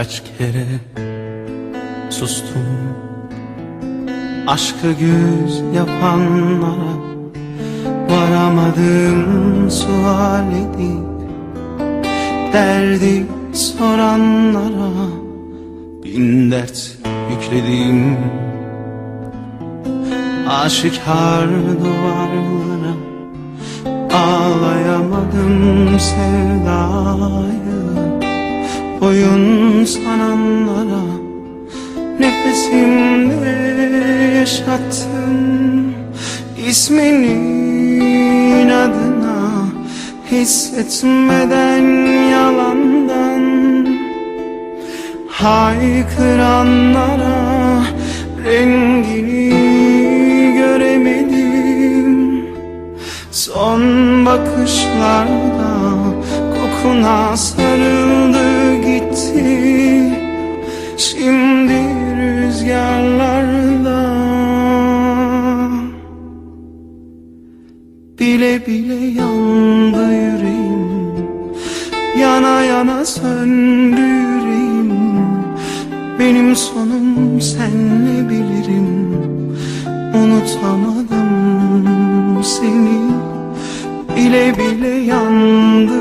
Kaç kere sustum. Aşkı güz yapanlara Varamadım sual edip Derdi soranlara Bin dert yükledim. Aşikar duvarlara Ağlayamadım sevdayı Oyun sananlara Nefesimde yaşattım isminin adına Hissetmeden yalandan. Haykıranlara Rengini göremedim. Son bakışlarda kokuna sarıldı gitti. Şimdi rüzgarlarda Bile bile yandı yüreğim. Yana yana söndü yüreğim. Benim sonum senle bilirim. Unutamadım seni. Bile bile yandı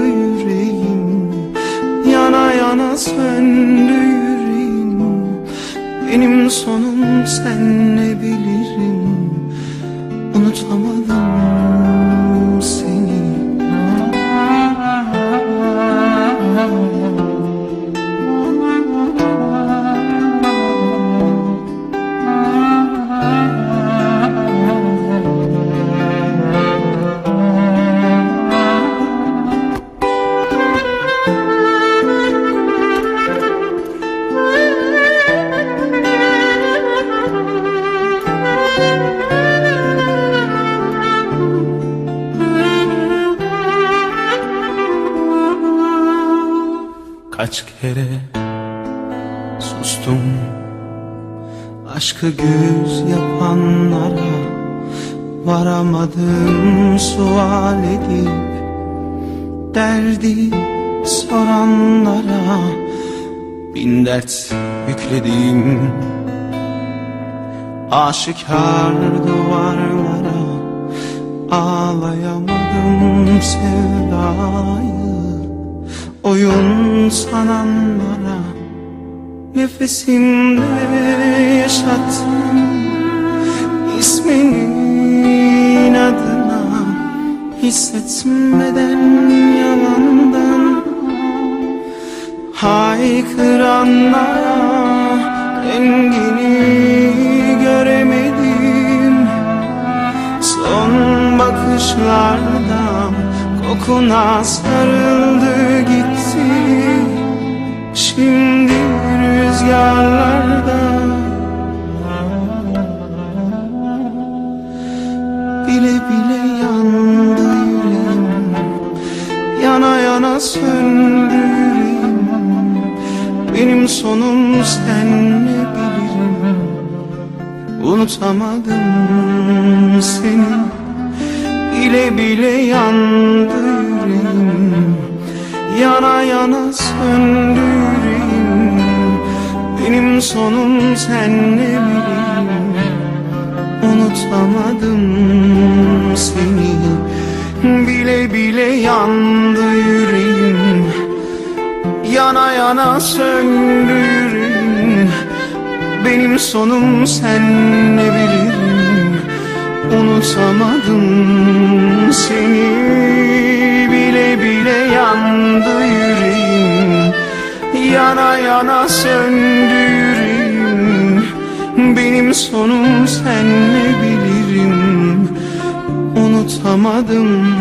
Benim sonum senle bilirim? Unutamadım Kaç kere sustum. Aşkı güz yapanlara Varamadım sual edip Derdi soranlara Bin dert yükledim. Aşikar duvarlara Ağlayamadım sevdayı Oyun sananlara Nefesimde yaşattım isminin adına Hissetmeden yalandan Haykıranlara Rengini göremedim. Son bakışlarda kokuna sarıldı gitti Şimdi rüzgarlarda. Bile bile yandı yüreğim. Yana yana söndü yüreğim. Benim sonum senle bilirim? Unutamadım seni. Bile bile yandı yüreğim. Yana yana söndü Benim sonum senle bilirim Unutamadım seni. Bile bile yandı yüreğim. Yana yana söndü yüreğim. Benim sonum senle bilirim Unutamadım seni. Bile bile yandı yüreğim. Yana yana söndü Sonum senle bilirim? Unutamadım